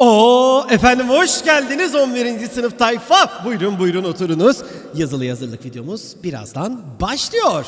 Oo efendim hoş geldiniz 11. sınıf tayfa. Buyurun buyurun oturunuz. Yazılı yazırlık videomuz birazdan başlıyor.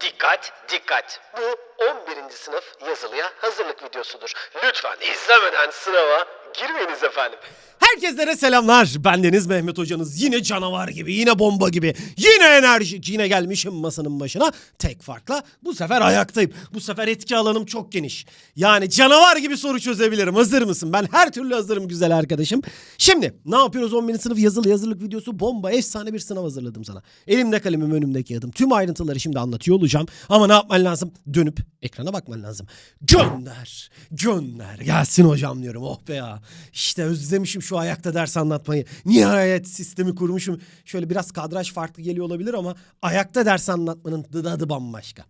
Dikkat dikkat. Bu 11. sınıf yazılıya hazırlık videosudur. Lütfen izlemeden sınava girmeyiniz efendim. Herkeslere selamlar. Bendeniz Mehmet hocanız. Yine canavar gibi, yine bomba gibi, yine enerjik, yine gelmişim masanın başına. Tek farkla bu sefer ayaktayım. Bu sefer etki alanım çok geniş. Yani canavar gibi soru çözebilirim. Hazır mısın? Ben her türlü hazırım güzel arkadaşım. Şimdi ne yapıyoruz 11. sınıf yazılı yazırlık videosu bomba efsane bir sınav hazırladım sana. Elimde kalemim önümdeki adım. Tüm ayrıntıları şimdi anlatıyor olacağım. Ama ne yapman lazım? Dönüp ekrana bakman lazım. Gönder, gönder. Gelsin hocam diyorum. Oh be ya. İşte özlemişim şu ayakta ders anlatmayı. Nihayet sistemi kurmuşum. Şöyle biraz kadraj farklı geliyor olabilir ama ayakta ders anlatmanın tadı bambaşka.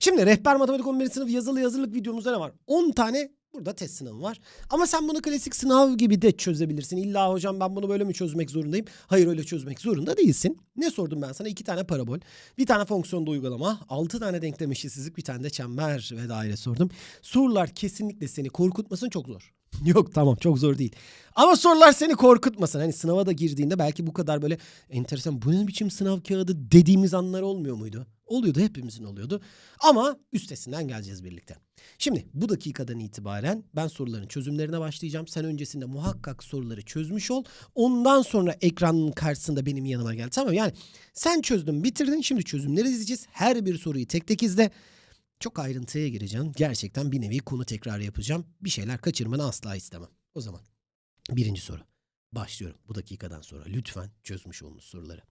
Şimdi rehber matematik 11. sınıf yazılı yazırlık videomuzda ne var? 10 tane burada test sınavı var. Ama sen bunu klasik sınav gibi de çözebilirsin. İlla hocam ben bunu böyle mi çözmek zorundayım? Hayır öyle çözmek zorunda değilsin. Ne sordum ben sana? İki tane parabol, bir tane fonksiyonda uygulama, altı tane denklem eşitsizlik, bir tane de çember ve daire sordum. Sorular kesinlikle seni korkutmasın çok zor. Yok tamam çok zor değil. Ama sorular seni korkutmasın. Hani sınava da girdiğinde belki bu kadar böyle enteresan bu ne biçim sınav kağıdı dediğimiz anlar olmuyor muydu? Oluyordu hepimizin oluyordu. Ama üstesinden geleceğiz birlikte. Şimdi bu dakikadan itibaren ben soruların çözümlerine başlayacağım. Sen öncesinde muhakkak soruları çözmüş ol. Ondan sonra ekranın karşısında benim yanıma gel. Tamam yani sen çözdün bitirdin. Şimdi çözümleri izleyeceğiz. Her bir soruyu tek tek izle. Çok ayrıntıya gireceğim. Gerçekten bir nevi konu tekrar yapacağım. Bir şeyler kaçırmanı asla istemem. O zaman birinci soru. Başlıyorum bu dakikadan sonra. Lütfen çözmüş olunuz soruları.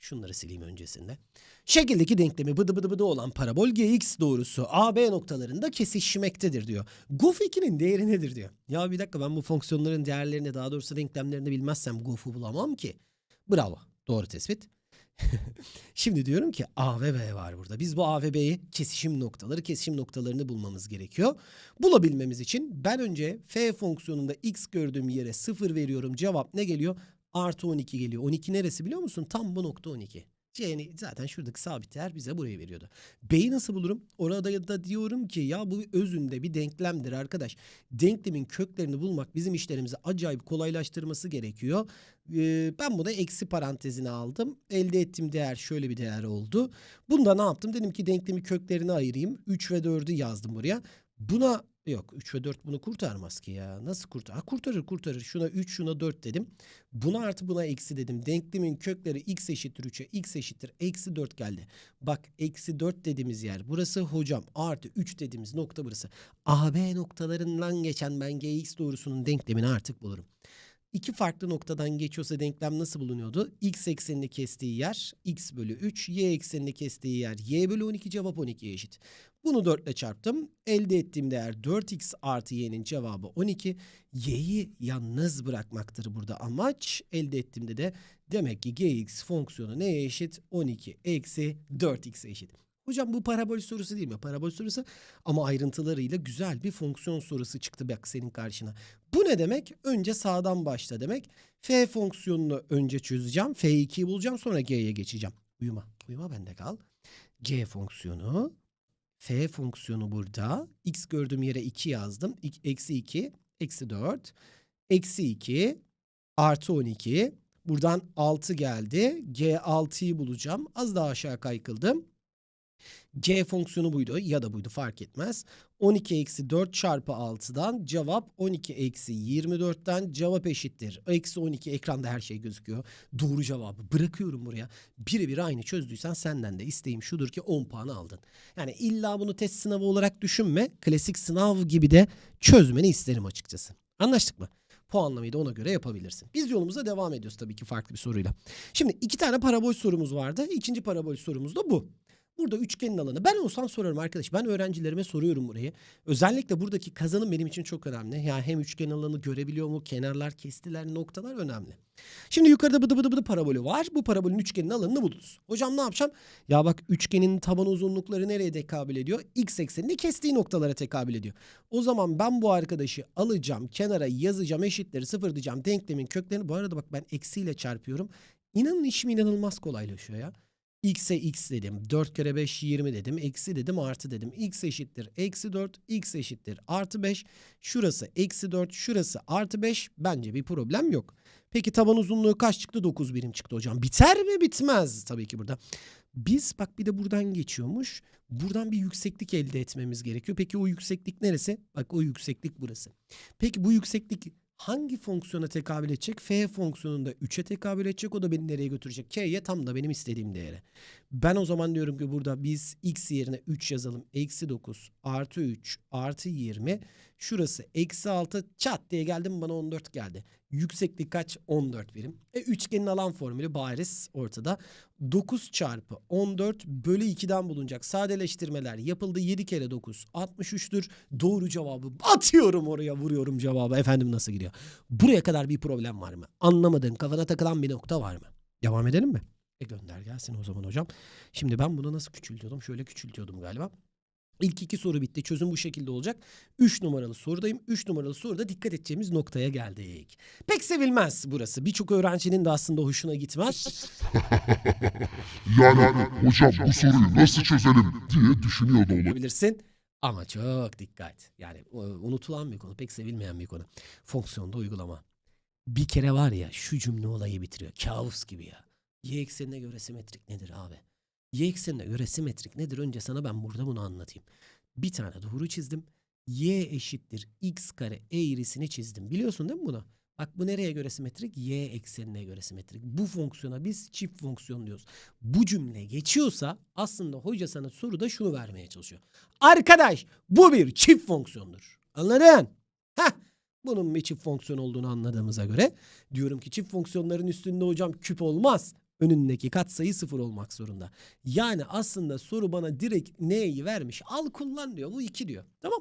Şunları sileyim öncesinde. Şekildeki denklemi bıdı bıdı bıdı olan parabol gx doğrusu AB noktalarında kesişmektedir diyor. Gof 2'nin değeri nedir diyor. Ya bir dakika ben bu fonksiyonların değerlerini daha doğrusu denklemlerini bilmezsem Gof'u bulamam ki. Bravo. Doğru tespit. Şimdi diyorum ki A ve B var burada. Biz bu A ve B'yi kesişim noktaları, kesişim noktalarını bulmamız gerekiyor. Bulabilmemiz için ben önce f fonksiyonunda x gördüğüm yere 0 veriyorum. Cevap ne geliyor? Artı 12 geliyor. 12 neresi biliyor musun? Tam bu nokta 12. Yani zaten şuradaki sabit değer bize burayı veriyordu. B'yi nasıl bulurum? Orada da diyorum ki ya bu özünde bir denklemdir arkadaş. Denklemin köklerini bulmak bizim işlerimizi acayip kolaylaştırması gerekiyor. Ee, ben bunu eksi parantezine aldım. Elde ettiğim değer şöyle bir değer oldu. Bunda ne yaptım? Dedim ki denklemi köklerini ayırayım. 3 ve 4'ü yazdım buraya. Buna yok 3 ve 4 bunu kurtarmaz ki ya. Nasıl kurtar? Ha, kurtarır kurtarır. Şuna 3 şuna 4 dedim. Buna artı buna eksi dedim. Denklemin kökleri x eşittir 3'e x eşittir eksi 4 geldi. Bak eksi 4 dediğimiz yer burası hocam. Artı 3 dediğimiz nokta burası. AB noktalarından geçen ben gx doğrusunun denklemini artık bulurum. İki farklı noktadan geçiyorsa denklem nasıl bulunuyordu? X eksenini kestiği yer x bölü 3, y eksenini kestiği yer y bölü 12 cevap 12'ye eşit. Bunu 4 ile çarptım. Elde ettiğim değer 4x artı y'nin cevabı 12. Y'yi yalnız bırakmaktır burada amaç. Elde ettiğimde de demek ki gx fonksiyonu neye eşit? 12 eksi 4x'e eşit. Hocam bu parabol sorusu değil mi? Parabol sorusu ama ayrıntılarıyla güzel bir fonksiyon sorusu çıktı bak senin karşına. Bu ne demek? Önce sağdan başla demek. F fonksiyonunu önce çözeceğim. F2'yi bulacağım sonra G'ye geçeceğim. Uyuma. Uyuma bende kal. G fonksiyonu. F fonksiyonu burada. X gördüğüm yere 2 yazdım. Eksi 2. Eksi 4. Eksi 2. Artı 12. Buradan 6 geldi. G6'yı bulacağım. Az daha aşağı kaykıldım. G fonksiyonu buydu ya da buydu fark etmez. 12 eksi 4 çarpı 6'dan cevap 12 eksi 24'ten cevap eşittir. Eksi 12 ekranda her şey gözüküyor. Doğru cevabı bırakıyorum buraya. Birebir aynı çözdüysen senden de isteğim şudur ki 10 puan aldın. Yani illa bunu test sınavı olarak düşünme. Klasik sınav gibi de çözmeni isterim açıkçası. Anlaştık mı? Puanlamayı da ona göre yapabilirsin. Biz yolumuza devam ediyoruz tabii ki farklı bir soruyla. Şimdi iki tane parabol sorumuz vardı. İkinci parabol sorumuz da bu. Burada üçgenin alanı. Ben olsam sorarım arkadaş. Ben öğrencilerime soruyorum burayı. Özellikle buradaki kazanım benim için çok önemli. Yani hem üçgen alanı görebiliyor mu? Kenarlar, kestiler, noktalar önemli. Şimdi yukarıda bıdı bıdı bıdı parabolü var. Bu parabolün üçgenin alanını buluruz. Hocam ne yapacağım? Ya bak üçgenin taban uzunlukları nereye tekabül ediyor? X eksenini kestiği noktalara tekabül ediyor. O zaman ben bu arkadaşı alacağım, kenara yazacağım, eşitleri sıfır diyeceğim. Denklemin köklerini bu arada bak ben eksiyle çarpıyorum. İnanın işim inanılmaz kolaylaşıyor ya. X'e x dedim. 4 kere 5 20 dedim. Eksi dedim artı dedim. x eşittir eksi 4. x eşittir artı 5. Şurası eksi 4. Şurası artı 5. Bence bir problem yok. Peki taban uzunluğu kaç çıktı? 9 birim çıktı hocam. Biter mi? Bitmez tabii ki burada. Biz bak bir de buradan geçiyormuş. Buradan bir yükseklik elde etmemiz gerekiyor. Peki o yükseklik neresi? Bak o yükseklik burası. Peki bu yükseklik hangi fonksiyona tekabül edecek? F fonksiyonunda 3'e tekabül edecek. O da beni nereye götürecek? K'ye tam da benim istediğim değere. Ben o zaman diyorum ki burada biz x yerine 3 yazalım. Eksi 9 artı 3 artı 20. Şurası eksi 6 çat diye geldim bana 14 geldi. Yükseklik kaç? 14 birim. E, üçgenin alan formülü bariz ortada. 9 çarpı 14 bölü 2'den bulunacak. Sadeleştirmeler yapıldı. 7 kere 9 63'tür. Doğru cevabı atıyorum oraya vuruyorum cevabı. Efendim nasıl gidiyor? Buraya kadar bir problem var mı? Anlamadığın kafana takılan bir nokta var mı? Devam edelim mi? E gönder gelsin o zaman hocam. Şimdi ben bunu nasıl küçültüyordum? Şöyle küçültüyordum galiba. İlk iki soru bitti. Çözüm bu şekilde olacak. 3 numaralı sorudayım. 3 numaralı soruda dikkat edeceğimiz noktaya geldik. Pek sevilmez burası. Birçok öğrencinin de aslında hoşuna gitmez. Yani hocam bu soruyu nasıl çözelim diye düşünüyor da olabilir. Bilirsin. Ama çok dikkat. Yani e, unutulan bir konu. Pek sevilmeyen bir konu. Fonksiyonda uygulama. Bir kere var ya şu cümle olayı bitiriyor. Kabus gibi ya. Y eksenine göre simetrik nedir abi? Y eksenine göre simetrik nedir? Önce sana ben burada bunu anlatayım. Bir tane doğru çizdim. Y eşittir x kare eğrisini çizdim. Biliyorsun değil mi bunu? Bak bu nereye göre simetrik? Y eksenine göre simetrik. Bu fonksiyona biz çift fonksiyon diyoruz. Bu cümle geçiyorsa aslında hoca sana soruda şunu vermeye çalışıyor. Arkadaş bu bir çift fonksiyondur. Anladın? Heh. Bunun bir çift fonksiyon olduğunu anladığımıza göre diyorum ki çift fonksiyonların üstünde hocam küp olmaz. Önündeki katsayı sıfır olmak zorunda. Yani aslında soru bana direkt neyi vermiş? Al kullan diyor. Bu iki diyor. Tamam.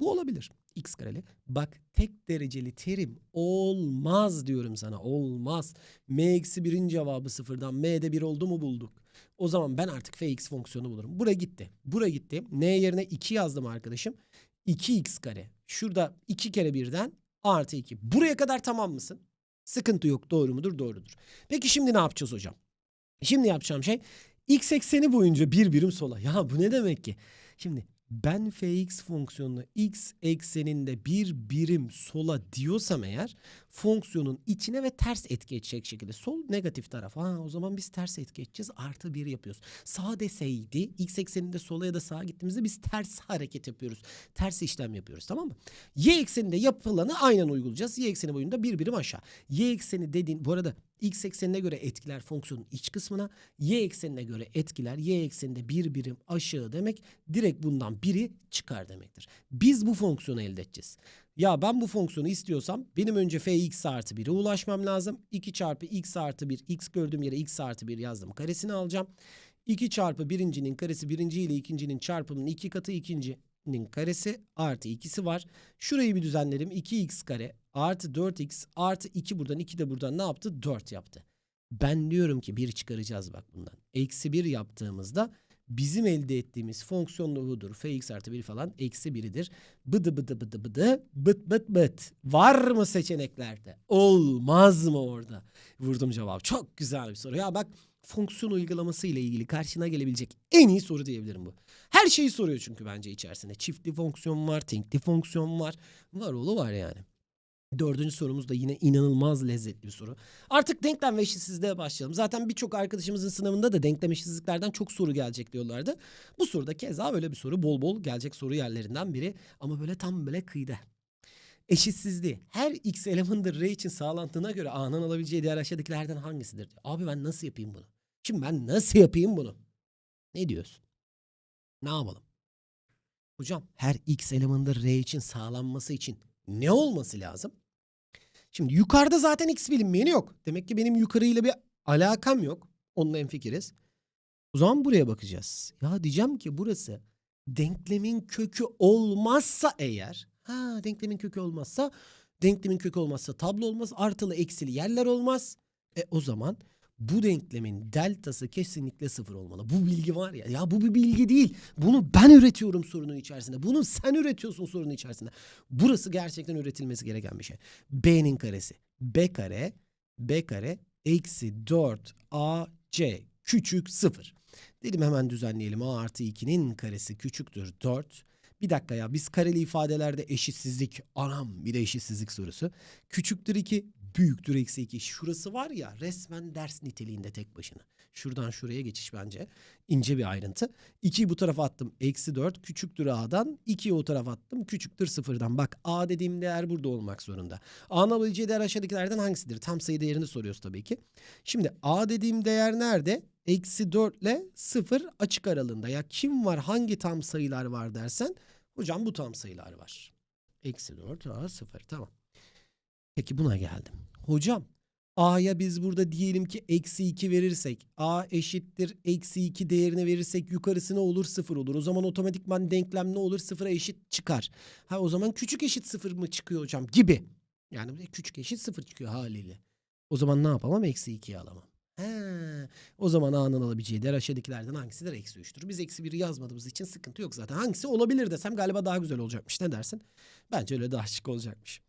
Bu olabilir. X kareli. Bak tek dereceli terim olmaz diyorum sana. Olmaz. M eksi birin cevabı sıfırdan M'de bir oldu mu bulduk. O zaman ben artık fx fonksiyonu bulurum. Buraya gitti. Buraya gitti. N yerine 2 yazdım arkadaşım. 2x kare. Şurada 2 kere birden artı 2. Buraya kadar tamam mısın? Sıkıntı yok. Doğru mudur? Doğrudur. Peki şimdi ne yapacağız hocam? Şimdi yapacağım şey x ekseni boyunca bir birim sola. Ya bu ne demek ki? Şimdi ben fx fonksiyonunu x ekseninde bir birim sola diyorsam eğer fonksiyonun içine ve ters etki edecek şekilde sol negatif taraf. Ha o zaman biz ters etki edeceğiz artı bir yapıyoruz. Sağ deseydi x ekseninde sola ya da sağa gittiğimizde biz ters hareket yapıyoruz. Ters işlem yapıyoruz tamam mı? Y ekseninde yapılanı aynen uygulayacağız. Y ekseni boyunda bir birim aşağı. Y ekseni dediğin bu arada x eksenine göre etkiler fonksiyonun iç kısmına, y eksenine göre etkiler y ekseninde bir birim aşağı demek direkt bundan biri çıkar demektir. Biz bu fonksiyonu elde edeceğiz. Ya ben bu fonksiyonu istiyorsam benim önce fx artı 1'e ulaşmam lazım. 2 çarpı x artı 1, x gördüğüm yere x artı 1 yazdım. Karesini alacağım. 2 çarpı birincinin karesi birinci ile ikincinin çarpımının iki katı ikincinin karesi artı ikisi var. Şurayı bir düzenledim. 2x kare artı 4x artı 2 buradan 2 de buradan ne yaptı? 4 yaptı. Ben diyorum ki 1 çıkaracağız bak bundan. Eksi 1 yaptığımızda bizim elde ettiğimiz fonksiyon budur. Fx artı 1 falan eksi 1'idir. Bıdı bıdı bıdı bıdı bıt bıt bıt. Var mı seçeneklerde? Olmaz mı orada? Vurdum cevap. Çok güzel bir soru. Ya bak fonksiyon uygulaması ile ilgili karşına gelebilecek en iyi soru diyebilirim bu. Her şeyi soruyor çünkü bence içerisinde. Çiftli fonksiyon var, tenkli fonksiyon var. Var oğlu var yani. Dördüncü sorumuz da yine inanılmaz lezzetli bir soru. Artık denklem ve eşitsizliğe başlayalım. Zaten birçok arkadaşımızın sınavında da denklem eşitsizliklerden çok soru gelecek diyorlardı. Bu soruda keza böyle bir soru bol bol gelecek soru yerlerinden biri. Ama böyle tam böyle kıyıda. Eşitsizliği her x elemandır r için sağlantına göre a'nın alabileceği değer aşağıdakilerden hangisidir? Abi ben nasıl yapayım bunu? Şimdi ben nasıl yapayım bunu? Ne diyorsun? Ne yapalım? Hocam her x elemandır r için sağlanması için ne olması lazım? Şimdi yukarıda zaten x bilinmeyeni yok. Demek ki benim yukarıyla bir alakam yok. Onunla enfikiriz. O zaman buraya bakacağız. Ya diyeceğim ki burası denklemin kökü olmazsa eğer ha denklemin kökü olmazsa denklemin kökü olmazsa tablo olmaz artılı eksili yerler olmaz. E o zaman bu denklemin deltası kesinlikle sıfır olmalı. Bu bilgi var ya. Ya bu bir bilgi değil. Bunu ben üretiyorum sorunun içerisinde. Bunu sen üretiyorsun sorunun içerisinde. Burası gerçekten üretilmesi gereken bir şey. B'nin karesi. B kare, B kare eksi 4 AC küçük 0. Dedim hemen düzenleyelim. A artı 2'nin karesi küçüktür 4. Bir dakika ya biz kareli ifadelerde eşitsizlik anam bir de eşitsizlik sorusu. Küçüktür 2 büyüktür eksi 2. Şurası var ya resmen ders niteliğinde tek başına. Şuradan şuraya geçiş bence. ince bir ayrıntı. 2'yi bu tarafa attım. Eksi 4 küçüktür A'dan. 2'yi o tarafa attım. Küçüktür sıfırdan. Bak A dediğim değer burada olmak zorunda. A'nın alabileceği değer aşağıdakilerden hangisidir? Tam sayı değerini soruyoruz tabii ki. Şimdi A dediğim değer nerede? Eksi 4 ile 0 açık aralığında. Ya kim var hangi tam sayılar var dersen. Hocam bu tam sayılar var. Eksi 4 A 0 tamam. Peki buna geldim. Hocam A'ya biz burada diyelim ki eksi 2 verirsek A eşittir eksi 2 değerini verirsek yukarısı ne olur 0 olur. O zaman otomatikman denklem ne olur 0'a eşit çıkar. Ha o zaman küçük eşit 0 mı çıkıyor hocam gibi. Yani küçük eşit 0 çıkıyor haliyle. O zaman ne yapamam? Eksi 2'yi alamam. He, o zaman A'nın alabileceği değer aşağıdakilerden hangisidir? Eksi 3'tür. Biz eksi 1'i yazmadığımız için sıkıntı yok zaten. Hangisi olabilir desem galiba daha güzel olacakmış. Ne dersin? Bence öyle daha şık olacakmış.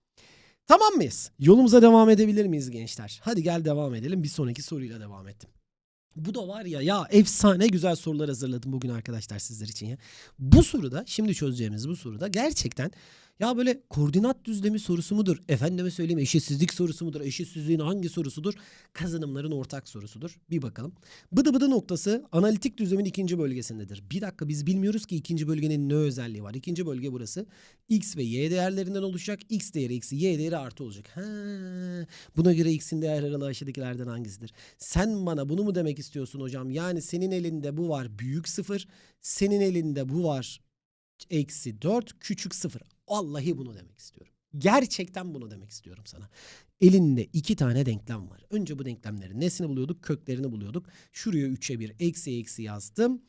Tamam mıyız? Yolumuza devam edebilir miyiz gençler? Hadi gel devam edelim. Bir sonraki soruyla devam ettim. Bu da var ya ya efsane güzel sorular hazırladım bugün arkadaşlar sizler için ya. Bu soruda şimdi çözeceğimiz bu soruda gerçekten ya böyle koordinat düzlemi sorusu mudur? Efendime söyleyeyim eşitsizlik sorusu mudur? Eşitsizliğin hangi sorusudur? Kazanımların ortak sorusudur. Bir bakalım. Bıdı bıdı noktası analitik düzlemin ikinci bölgesindedir. Bir dakika biz bilmiyoruz ki ikinci bölgenin ne özelliği var. İkinci bölge burası. X ve Y değerlerinden oluşacak. X değeri eksi Y değeri artı olacak. Ha, buna göre X'in değer aralığı aşağıdakilerden hangisidir? Sen bana bunu mu demek istiyorsun hocam? Yani senin elinde bu var büyük sıfır. Senin elinde bu var eksi 4 küçük sıfır. Vallahi bunu demek istiyorum. Gerçekten bunu demek istiyorum sana. Elinde iki tane denklem var. Önce bu denklemlerin nesini buluyorduk? Köklerini buluyorduk. Şuraya 3'e 1 eksi eksi yazdım.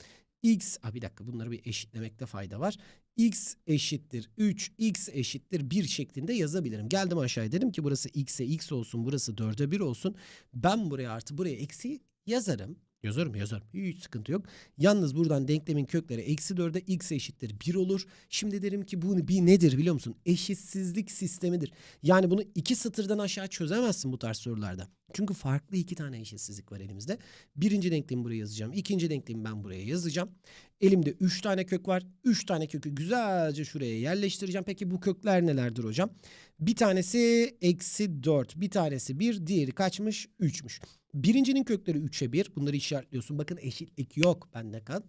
X, Aa, bir dakika bunları bir eşitlemekte fayda var. X eşittir 3, X eşittir 1 şeklinde yazabilirim. Geldim aşağıya dedim ki burası X'e X olsun, burası 4'e 1 olsun. Ben buraya artı buraya eksi yazarım. Yazarım yazarım. Hiç sıkıntı yok. Yalnız buradan denklemin kökleri eksi 4'e x eşittir 1 olur. Şimdi derim ki bu bir nedir biliyor musun? Eşitsizlik sistemidir. Yani bunu iki satırdan aşağı çözemezsin bu tarz sorularda. Çünkü farklı iki tane eşitsizlik var elimizde. Birinci denklemi buraya yazacağım. İkinci denklemi ben buraya yazacağım. Elimde 3 tane kök var. 3 tane kökü güzelce şuraya yerleştireceğim. Peki bu kökler nelerdir hocam? Bir tanesi eksi 4. Bir tanesi 1. Diğeri kaçmış? 3'müş. Birincinin kökleri 3'e 1. Bunları işaretliyorsun. Bakın eşitlik yok bende kal.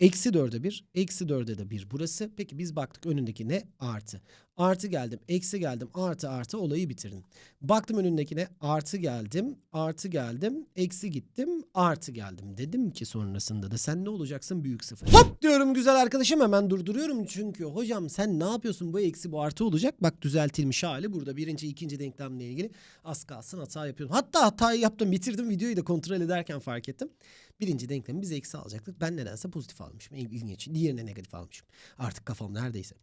Eksi 4'e 1. Eksi 4'e de 1 burası. Peki biz baktık önündeki ne? Artı. Artı geldim. Eksi geldim. Artı artı olayı bitirdim. Baktım önündekine artı geldim. Artı geldim. Eksi gittim. Artı geldim. Dedim ki sonrasında da sen ne olacaksın? Büyük sıfır. Hop diyorum güzel arkadaşım hemen durduruyorum. Çünkü hocam sen ne yapıyorsun? Bu eksi bu artı olacak. Bak düzeltilmiş hali burada. Birinci ikinci denklemle ilgili az kalsın hata yapıyordum. Hatta hatayı yaptım bitirdim videoyu da kontrol ederken fark ettim. Birinci denklemi biz eksi alacaktık. Ben nedense pozitif almışım. İlginç. Diğerine negatif almışım. Artık kafam neredeyse.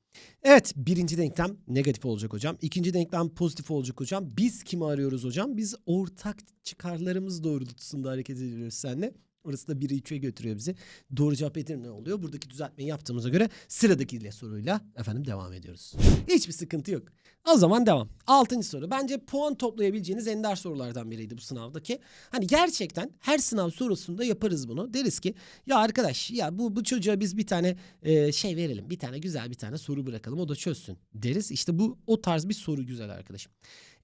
Evet birinci denklem negatif olacak hocam. İkinci denklem pozitif olacak hocam. Biz kimi arıyoruz hocam? Biz ortak çıkarlarımız doğrultusunda hareket ediyoruz seninle. Orası da 1'i 3'e götürüyor bizi. Doğru cevap Edirne oluyor. Buradaki düzeltmeyi yaptığımıza göre sıradaki ile soruyla efendim devam ediyoruz. Hiçbir sıkıntı yok. O zaman devam. Altıncı soru. Bence puan toplayabileceğiniz ender sorulardan biriydi bu sınavdaki. Hani gerçekten her sınav sorusunda yaparız bunu. Deriz ki ya arkadaş ya bu, bu çocuğa biz bir tane e, şey verelim. Bir tane güzel bir tane soru bırakalım. O da çözsün deriz. İşte bu o tarz bir soru güzel arkadaşım.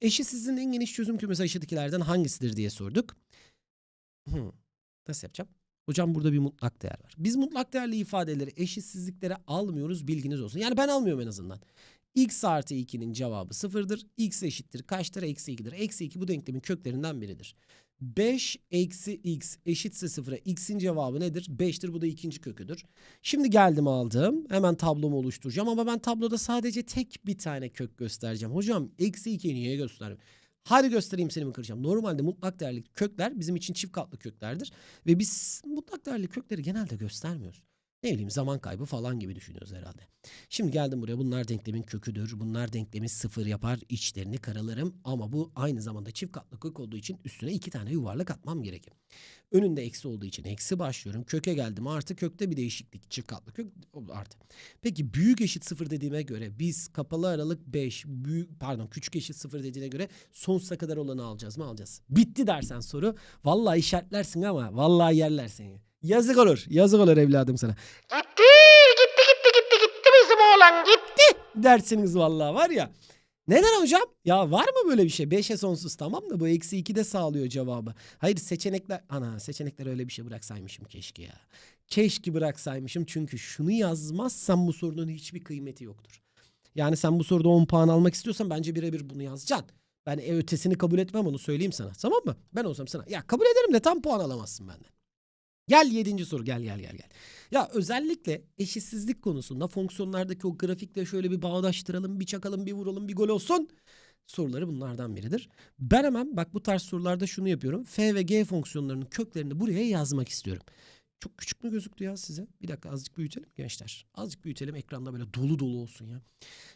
Eşitsizliğin en geniş çözüm kümesi aşağıdakilerden hangisidir diye sorduk. Hmm. Nasıl yapacağım? Hocam burada bir mutlak değer var. Biz mutlak değerli ifadeleri eşitsizliklere almıyoruz bilginiz olsun. Yani ben almıyorum en azından. x artı 2'nin cevabı sıfırdır. x eşittir kaçtır? Eksi 2'dir. Eksi 2 bu denklemin köklerinden biridir. 5 eksi x eşitse sıfıra x'in cevabı nedir? 5'tir bu da ikinci köküdür. Şimdi geldim aldım. Hemen tablomu oluşturacağım ama ben tabloda sadece tek bir tane kök göstereceğim. Hocam eksi 2'yi niye göstermiyorum? Hadi göstereyim seni mi kıracağım. Normalde mutlak değerli kökler bizim için çift katlı köklerdir. Ve biz mutlak değerli kökleri genelde göstermiyoruz. Ne bileyim zaman kaybı falan gibi düşünüyoruz herhalde. Şimdi geldim buraya bunlar denklemin köküdür. Bunlar denklemi sıfır yapar. içlerini karalarım. Ama bu aynı zamanda çift katlı kök olduğu için üstüne iki tane yuvarlak atmam gerekir. Önünde eksi olduğu için eksi başlıyorum. Köke geldim artı kökte bir değişiklik. Çift katlı kök artı. Peki büyük eşit sıfır dediğime göre biz kapalı aralık 5, büyük pardon küçük eşit sıfır dediğine göre sonsuza kadar olanı alacağız mı? Alacağız. Bitti dersen soru. Vallahi işaretlersin ama vallahi yerler seni. Yazık olur. Yazık olur evladım sana. Gitti, gitti, gitti, gitti, gitti bizim oğlan gitti dersiniz vallahi var ya. Neden hocam? Ya var mı böyle bir şey? 5'e sonsuz tamam da bu eksi 2 de sağlıyor cevabı. Hayır seçenekler... Ana seçenekler öyle bir şey bıraksaymışım keşke ya. Keşke bıraksaymışım çünkü şunu yazmazsam bu sorunun hiçbir kıymeti yoktur. Yani sen bu soruda 10 puan almak istiyorsan bence birebir bunu yazacaksın. Ben e, ötesini kabul etmem onu söyleyeyim sana. Tamam mı? Ben olsam sana. Ya kabul ederim de tam puan alamazsın benden. Gel yedinci soru gel gel gel gel. Ya özellikle eşitsizlik konusunda fonksiyonlardaki o grafikle şöyle bir bağdaştıralım, bir çakalım, bir vuralım, bir gol olsun. Soruları bunlardan biridir. Ben hemen bak bu tarz sorularda şunu yapıyorum. F ve G fonksiyonlarının köklerini buraya yazmak istiyorum. Çok küçük mü gözüktü ya size? Bir dakika azıcık büyütelim gençler. Azıcık büyütelim ekranda böyle dolu dolu olsun ya.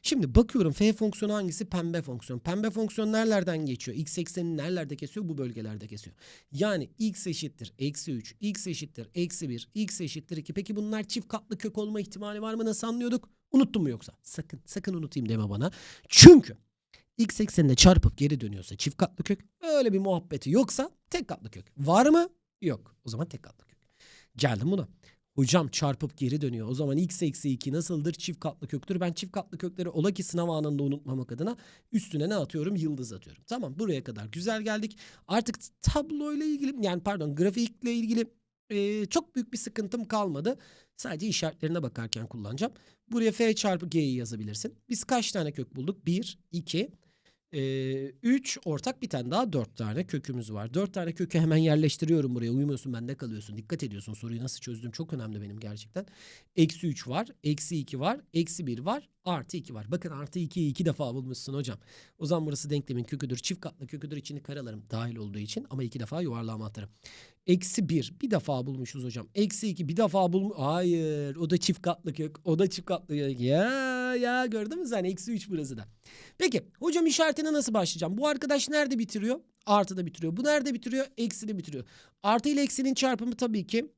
Şimdi bakıyorum F fonksiyonu hangisi? Pembe fonksiyon. Pembe fonksiyon nerelerden geçiyor? X eksenini nerelerde kesiyor? Bu bölgelerde kesiyor. Yani x eşittir eksi 3, x eşittir eksi 1, x eşittir 2. Peki bunlar çift katlı kök olma ihtimali var mı? Nasıl anlıyorduk? Unuttun mu yoksa? Sakın, sakın unutayım deme bana. Çünkü x eksenine çarpıp geri dönüyorsa çift katlı kök. Öyle bir muhabbeti yoksa tek katlı kök. Var mı? Yok. O zaman tek katlı kök. Geldim buna. Hocam çarpıp geri dönüyor. O zaman x eksi 2 nasıldır? Çift katlı köktür. Ben çift katlı kökleri ola ki sınav anında unutmamak adına üstüne ne atıyorum? Yıldız atıyorum. Tamam buraya kadar güzel geldik. Artık tabloyla ilgili yani pardon grafikle ilgili e, çok büyük bir sıkıntım kalmadı. Sadece işaretlerine bakarken kullanacağım. Buraya f çarpı g'yi yazabilirsin. Biz kaç tane kök bulduk? 1, 2, 3 ortak bir tane daha 4 tane kökümüz var. 4 tane kökü hemen yerleştiriyorum buraya. Uyumuyorsun bende kalıyorsun. Dikkat ediyorsun soruyu nasıl çözdüğüm çok önemli benim gerçekten. Eksi 3 var. Eksi 2 var. Eksi 1 var. Artı 2 var. Bakın artı 2'yi 2 defa bulmuşsun hocam. O zaman burası denklemin köküdür. Çift katlı köküdür. içini karalarım dahil olduğu için. Ama 2 defa yuvarlağıma atarım. Eksi 1 bir defa bulmuşuz hocam. Eksi 2 bir defa bulmuş. Hayır o da çift katlı kök. O da çift katlı kök. Ya ya gördün mü sen? Eksi 3 burası da. Peki hocam işaretine nasıl başlayacağım? Bu arkadaş nerede bitiriyor? Artıda bitiriyor. Bu nerede bitiriyor? Ekside bitiriyor. Artı ile eksinin çarpımı tabii ki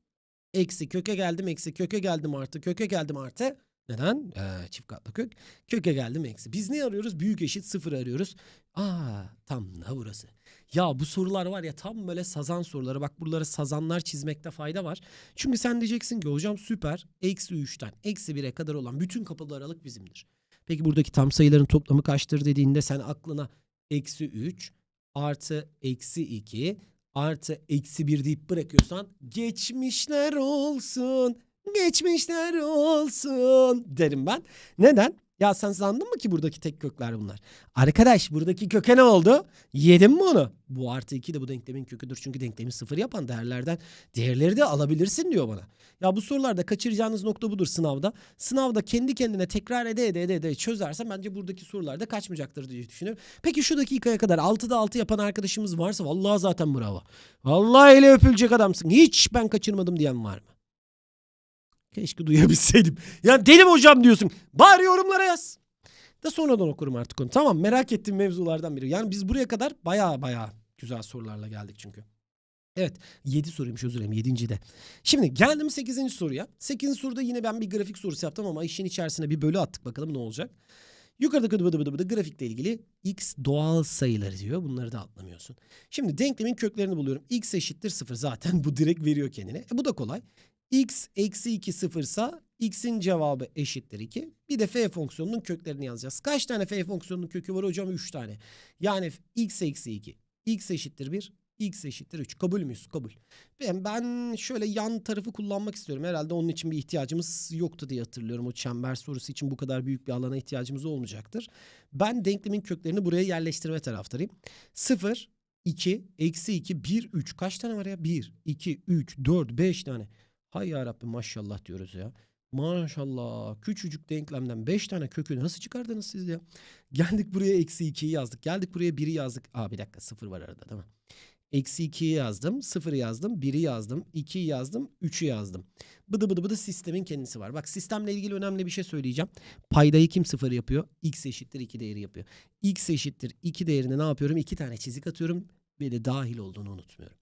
eksi. Köke geldim eksi. Köke geldim artı. Köke geldim artı. Neden? Ee, çift katlı kök. Köke geldim eksi. Biz ne arıyoruz? Büyük eşit sıfır arıyoruz. Aa tam da burası. Ya bu sorular var ya tam böyle sazan soruları. Bak buralara sazanlar çizmekte fayda var. Çünkü sen diyeceksin ki hocam süper. Eksi 3'ten eksi 1'e kadar olan bütün kapalı aralık bizimdir. Peki buradaki tam sayıların toplamı kaçtır dediğinde sen aklına eksi 3 artı eksi 2 artı eksi 1 deyip bırakıyorsan geçmişler olsun. Geçmişler olsun derim ben. Neden? Ya sen sandın mı ki buradaki tek kökler bunlar? Arkadaş buradaki köke ne oldu? Yedin mi onu? Bu artı 2 de bu denklemin köküdür. Çünkü denklemi sıfır yapan değerlerden değerleri de alabilirsin diyor bana. Ya bu sorularda kaçıracağınız nokta budur sınavda. Sınavda kendi kendine tekrar ede ede ede, ede çözersen bence buradaki sorularda kaçmayacaktır diye düşünüyorum. Peki şu dakikaya kadar 6'da 6 yapan arkadaşımız varsa vallahi zaten bravo. Vallahi ele öpülecek adamsın. Hiç ben kaçırmadım diyen var mı? Keşke duyabilseydim. Ya dedim hocam diyorsun. Bari yorumlara yaz. Da sonradan okurum artık onu. Tamam merak ettiğim mevzulardan biri. Yani biz buraya kadar baya baya güzel sorularla geldik çünkü. Evet 7 soruymuş özür dilerim 7. de. Şimdi geldim 8. soruya. 8. soruda yine ben bir grafik sorusu yaptım ama işin içerisine bir bölü attık bakalım ne olacak. Yukarıda bıdı bıdı bıdı bıdı grafikle ilgili x doğal sayıları diyor. Bunları da atlamıyorsun. Şimdi denklemin köklerini buluyorum. x eşittir 0 zaten bu direkt veriyor kendine. E, bu da kolay. X eksi 2 sıfırsa x'in cevabı eşittir 2. Bir de f fonksiyonunun köklerini yazacağız. Kaç tane f fonksiyonunun kökü var hocam? 3 tane. Yani x eksi 2. x eşittir 1. x eşittir 3. Kabul müyüz? Kabul. Ben, ben şöyle yan tarafı kullanmak istiyorum. Herhalde onun için bir ihtiyacımız yoktu diye hatırlıyorum. O çember sorusu için bu kadar büyük bir alana ihtiyacımız olmayacaktır. Ben denklemin köklerini buraya yerleştirme taraftarıyım. 0, 2, eksi 2, 1, 3. Kaç tane var ya? 1, 2, 3, 4, 5 tane. Hay yarabbim maşallah diyoruz ya. Maşallah küçücük denklemden 5 tane kökü nasıl çıkardınız siz ya? Geldik buraya eksi 2'yi yazdık. Geldik buraya 1'i yazdık. Aa bir dakika 0 var arada değil mi? Eksi 2'yi yazdım. 0'ı yazdım. 1'i yazdım. 2'yi yazdım. 3'ü yazdım. Bıdı bıdı bıdı sistemin kendisi var. Bak sistemle ilgili önemli bir şey söyleyeceğim. Paydayı kim sıfır yapıyor? X eşittir 2 değeri yapıyor. X eşittir 2 değerine ne yapıyorum? 2 tane çizik atıyorum ve de dahil olduğunu unutmuyorum.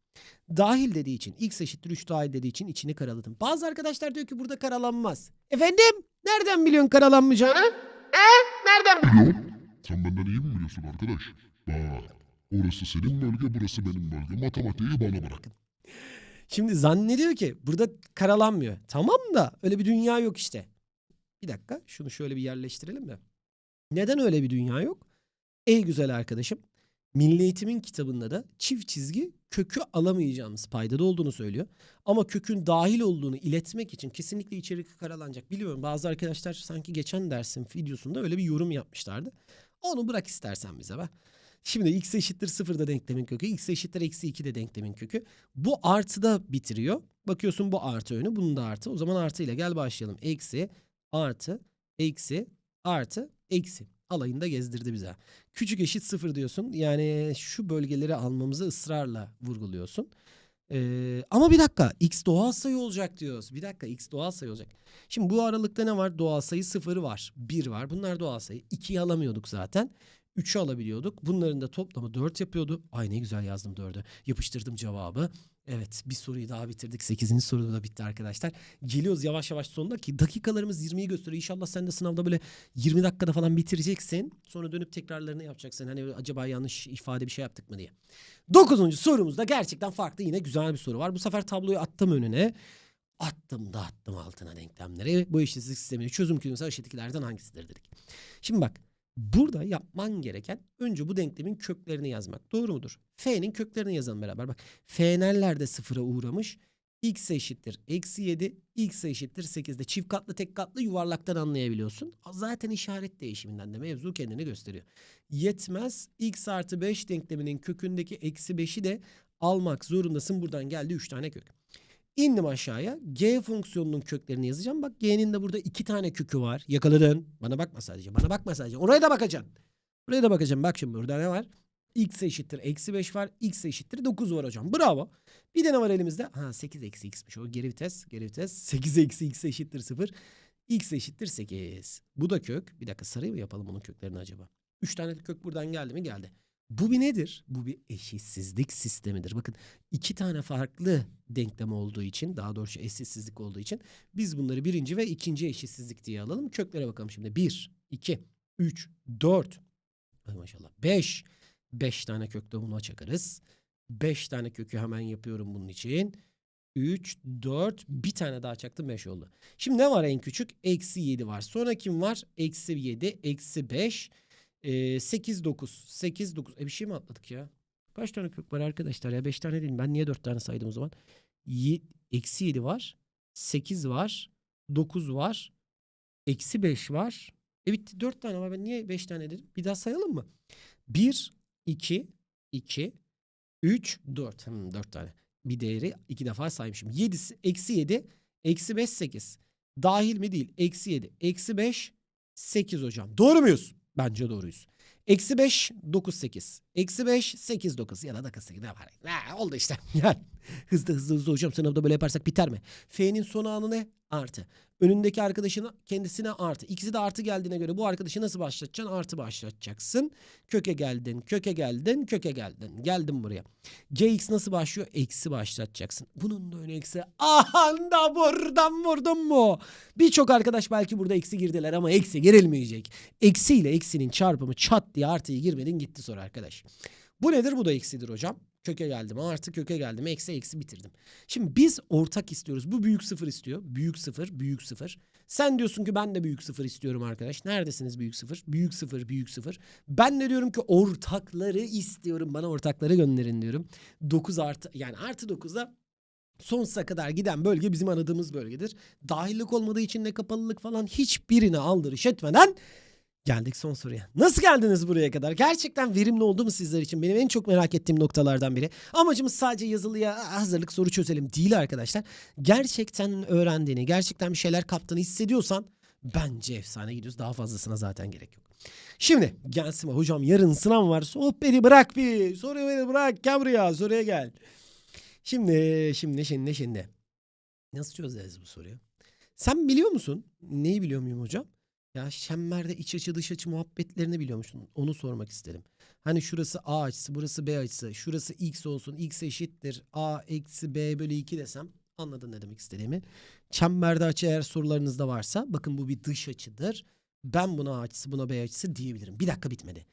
Dahil dediği için x eşittir 3 dahil dediği için içini karaladım. Bazı arkadaşlar diyor ki burada karalanmaz. Efendim? Nereden biliyorsun karalanmayacağını? He? Nereden Biliyorum. Sen benden iyi mi biliyorsun arkadaş? Bak. Orası senin bölge, burası benim bölge. Matematiği bana bırak. Şimdi zannediyor ki burada karalanmıyor. Tamam da öyle bir dünya yok işte. Bir dakika şunu şöyle bir yerleştirelim de. Neden öyle bir dünya yok? Ey güzel arkadaşım. Milli Eğitim'in kitabında da çift çizgi kökü alamayacağımız paydada olduğunu söylüyor. Ama kökün dahil olduğunu iletmek için kesinlikle içerik karalanacak. Biliyorum bazı arkadaşlar sanki geçen dersin videosunda öyle bir yorum yapmışlardı. Onu bırak istersen bize be. Şimdi x eşittir 0 da denklemin kökü. x eşittir eksi 2 de denklemin kökü. Bu artıda bitiriyor. Bakıyorsun bu artı önü. Bunun da artı. O zaman artı ile gel başlayalım. Eksi, artı, eksi, artı, eksi. Alayını da gezdirdi bize. Küçük eşit sıfır diyorsun. Yani şu bölgeleri almamızı ısrarla vurguluyorsun. Ee, ama bir dakika x doğal sayı olacak diyoruz. Bir dakika x doğal sayı olacak. Şimdi bu aralıkta ne var? Doğal sayı sıfır var. Bir var. Bunlar doğal sayı. 2'yi alamıyorduk zaten. 3'ü alabiliyorduk. Bunların da toplamı 4 yapıyordu. Ay ne güzel yazdım 4'ü. Yapıştırdım cevabı. Evet bir soruyu daha bitirdik. 8. soru da bitti arkadaşlar. Geliyoruz yavaş yavaş sonuna ki dakikalarımız 20'yi gösteriyor. İnşallah sen de sınavda böyle 20 dakikada falan bitireceksin. Sonra dönüp tekrarlarını yapacaksın. Hani acaba yanlış ifade bir şey yaptık mı diye. 9. sorumuzda gerçekten farklı yine güzel bir soru var. Bu sefer tabloyu attım önüne. Attım da attım altına denklemleri. Bu eşitsizlik sisteminin çözüm kümesi aşağıdakilerden hangisidir dedik. Şimdi bak Burada yapman gereken önce bu denklemin köklerini yazmak. Doğru mudur? F'nin köklerini yazalım beraber. Bak F nerelerde sıfıra uğramış? X eşittir eksi 7, X eşittir 8'de. Çift katlı tek katlı yuvarlaktan anlayabiliyorsun. Zaten işaret değişiminden de mevzu kendini gösteriyor. Yetmez. X artı 5 denkleminin kökündeki eksi 5'i de almak zorundasın. Buradan geldi 3 tane kök. İndim aşağıya. G fonksiyonunun köklerini yazacağım. Bak G'nin de burada iki tane kökü var. Yakaladın. Bana bakma sadece. Bana bakma sadece. Oraya da bakacaksın. Buraya da bakacağım. Bak şimdi burada ne var? X eşittir eksi 5 var. X eşittir 9 var hocam. Bravo. Bir de ne var elimizde? Ha 8 eksi x'miş o. Geri vites. Geri vites. 8 eksi x eşittir 0. X eşittir 8. Bu da kök. Bir dakika sarayı mı yapalım bunun köklerini acaba? 3 tane kök buradan geldi mi? Geldi. Bu bir nedir? Bu bir eşitsizlik sistemidir. Bakın iki tane farklı denklem olduğu için daha doğrusu eşitsizlik olduğu için biz bunları birinci ve ikinci eşitsizlik diye alalım. Köklere bakalım şimdi. 1, 2, 3, 4, ay maşallah 5. 5 tane kökte buna çakarız. 5 tane kökü hemen yapıyorum bunun için. 3, 4, bir tane daha çaktım 5 oldu. Şimdi ne var en küçük? Eksi 7 var. Sonra kim var? Eksi 7, eksi 5, ee, 8 9 8 9 e bir şey mi atladık ya? Kaç tane kök var arkadaşlar ya? 5 tane değil mi? Ben niye 4 tane saydım o zaman? Eksi 7 var. 8 var. 9 var. Eksi 5 var. E bitti 4 tane var. Ben niye 5 tane dedim? Bir daha sayalım mı? 1, 2, 2, 3, 4. Hmm, 4 tane. Bir değeri iki defa saymışım. 7, eksi 7, eksi 5, 8. Dahil mi değil? Eksi 7, eksi 5, 8 hocam. Doğru muyuz? Bence doğruyuz. Eksi 5, 9, 8. Eksi 5, 8, 9. Ya da 9, 8 ne var? Ha, oldu işte. Yani hızlı hızlı hızlı hocam sınavda böyle yaparsak biter mi? F'nin son anı ne? Artı. Önündeki arkadaşına kendisine artı. İkisi de artı geldiğine göre bu arkadaşı nasıl başlatacaksın? Artı başlatacaksın. Köke geldin, köke geldin, köke geldin. Geldim buraya. Gx nasıl başlıyor? Eksi başlatacaksın. Bunun da önü eksi. Ahanda buradan vurdum mu? Birçok arkadaş belki burada eksi girdiler ama eksi girilmeyecek. Eksi ile eksinin çarpımı çat diye artıyı girmedin gitti sonra arkadaş. Bu nedir? Bu da eksidir hocam. Köke geldim. Artı köke geldim. Eksi eksi bitirdim. Şimdi biz ortak istiyoruz. Bu büyük sıfır istiyor. Büyük sıfır, büyük sıfır. Sen diyorsun ki ben de büyük sıfır istiyorum arkadaş. Neredesiniz büyük sıfır? Büyük sıfır, büyük sıfır. Ben de diyorum ki ortakları istiyorum. Bana ortakları gönderin diyorum. 9 artı yani artı 9'da sonsuza kadar giden bölge bizim aradığımız bölgedir. Dahillik olmadığı için ne kapalılık falan hiçbirine aldırış etmeden Geldik son soruya. Nasıl geldiniz buraya kadar? Gerçekten verimli oldu mu sizler için? Benim en çok merak ettiğim noktalardan biri. Amacımız sadece yazılıya hazırlık soru çözelim değil arkadaşlar. Gerçekten öğrendiğini, gerçekten bir şeyler kaptığını hissediyorsan Bence efsane gidiyoruz. Daha fazlasına zaten gerek yok. Şimdi gelsin hocam yarın sınav var. Sohbeti bırak bir. Soruyu beni bırak. Gel buraya. Soruya gel. Şimdi şimdi şimdi şimdi. Nasıl çözeceğiz bu soruyu? Sen biliyor musun? Neyi biliyor muyum hocam? Ya çemberde iç açı dış açı muhabbetlerini biliyor musun? Onu sormak isterim. Hani şurası A açısı, burası B açısı, şurası X olsun, X eşittir A eksi B bölü 2 desem anladın ne demek istediğimi. Çemberde açı eğer sorularınızda varsa bakın bu bir dış açıdır. Ben buna A açısı, buna B açısı diyebilirim. Bir dakika bitmedi.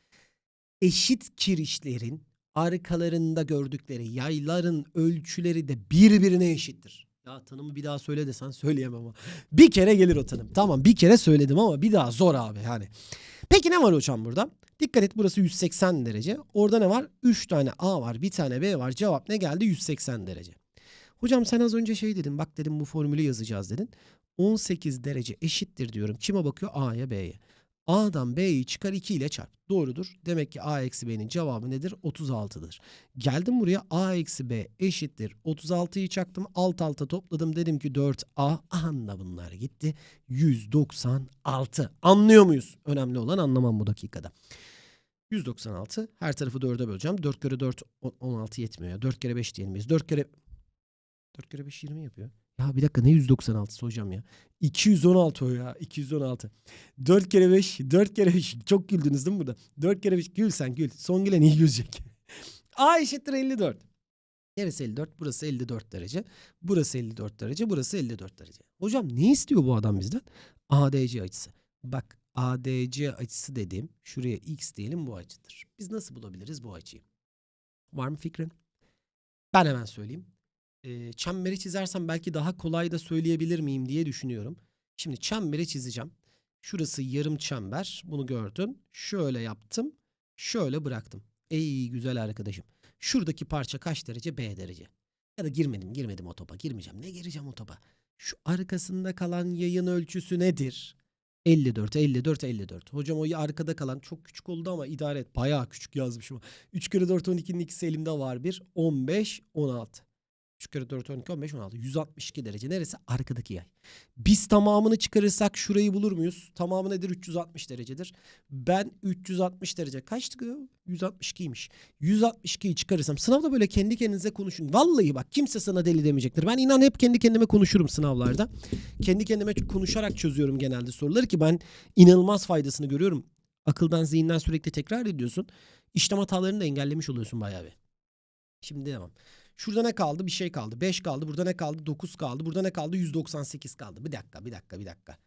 Eşit kirişlerin arkalarında gördükleri yayların ölçüleri de birbirine eşittir. Ya tanımı bir daha söyle desen söyleyemem ama. Bir kere gelir o tanım. Tamam bir kere söyledim ama bir daha zor abi yani. Peki ne var hocam burada? Dikkat et burası 180 derece. Orada ne var? 3 tane A var, bir tane B var. Cevap ne geldi? 180 derece. Hocam sen az önce şey dedin. Bak dedim bu formülü yazacağız dedin. 18 derece eşittir diyorum. Kime bakıyor? A'ya B'ye. A'dan B'yi çıkar 2 ile çarp. Doğrudur. Demek ki A eksi B'nin cevabı nedir? 36'dır. Geldim buraya A eksi B eşittir. 36'yı çaktım. Alt alta topladım. Dedim ki 4A. Anda bunlar gitti. 196. Anlıyor muyuz? Önemli olan anlamam bu dakikada. 196. Her tarafı 4'e böleceğim. 4 kere 4 on- 16 yetmiyor ya. 4 kere 5 diyelim biz. 4 kere 4 kere 5 20 yapıyor. Ya bir dakika ne 196'sı hocam ya? 216 o ya. 216. 4 kere 5. 4 kere 5. Çok güldünüz değil mi burada? 4 kere 5. Gül sen gül. Son gülen iyi gülecek. A eşittir 54. Neresi 54? Burası 54 derece. Burası 54 derece. Burası 54 derece. Hocam ne istiyor bu adam bizden? ADC açısı. Bak ADC açısı dediğim şuraya x diyelim bu açıdır. Biz nasıl bulabiliriz bu açıyı? Var mı fikrin? Ben hemen söyleyeyim. Ee, çemberi çizersem belki daha kolay da söyleyebilir miyim diye düşünüyorum. Şimdi çemberi çizeceğim. Şurası yarım çember. Bunu gördün. Şöyle yaptım. Şöyle bıraktım. Ey güzel arkadaşım. Şuradaki parça kaç derece? B derece. Ya da girmedim girmedim o topa. Girmeyeceğim. Ne gireceğim o topa? Şu arkasında kalan yayın ölçüsü nedir? 54, 54, 54. Hocam o arkada kalan çok küçük oldu ama idare et. Bayağı küçük yazmışım. 3 kere 4, 12'nin ikisi elimde var. 1, 15, 16. 3 kere 4, 12, 15, 16. 162 derece. Neresi? Arkadaki yay. Biz tamamını çıkarırsak şurayı bulur muyuz? Tamamı nedir? 360 derecedir. Ben 360 derece. Kaçtı? o? 162'ymiş. 162'yi çıkarırsam sınavda böyle kendi kendinize konuşun. Vallahi bak kimse sana deli demeyecektir. Ben inan hep kendi kendime konuşurum sınavlarda. Kendi kendime konuşarak çözüyorum genelde soruları ki ben inanılmaz faydasını görüyorum. Akıldan zihinden sürekli tekrar ediyorsun. İşlem hatalarını da engellemiş oluyorsun bayağı bir. Şimdi devam. Şurada ne kaldı? Bir şey kaldı. 5 kaldı. Burada ne kaldı? 9 kaldı. Burada ne kaldı? 198 kaldı. Bir dakika, bir dakika, bir dakika.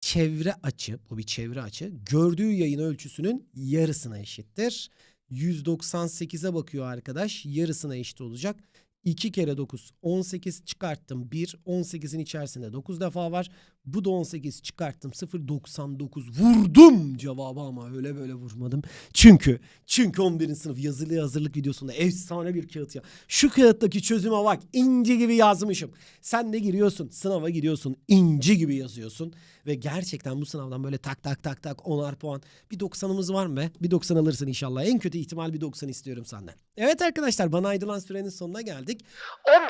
Çevre açı, bu bir çevre açı. Gördüğü yayın ölçüsünün yarısına eşittir. 198'e bakıyor arkadaş. Yarısına eşit olacak. 2 kere 9 18 çıkarttım 1 18'in içerisinde 9 defa var. Bu da 18 çıkarttım 0 99 vurdum cevabı ama öyle böyle vurmadım. Çünkü çünkü 11. sınıf yazılı hazırlık videosunda efsane bir kağıt ya. Şu kağıttaki çözüme bak inci gibi yazmışım. Sen de giriyorsun sınava giriyorsun inci gibi yazıyorsun. Ve gerçekten bu sınavdan böyle tak tak tak tak 10'ar puan. Bir 90'ımız var mı be? Bir 90 alırsın inşallah. En kötü ihtimal bir 90 istiyorum senden. Evet arkadaşlar bana ayrılan sürenin sonuna geldik.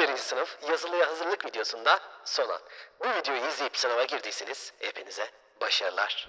11. sınıf yazılıya hazırlık videosunda son an. Bu videoyu izleyip sınava girdiyseniz hepinize başarılar.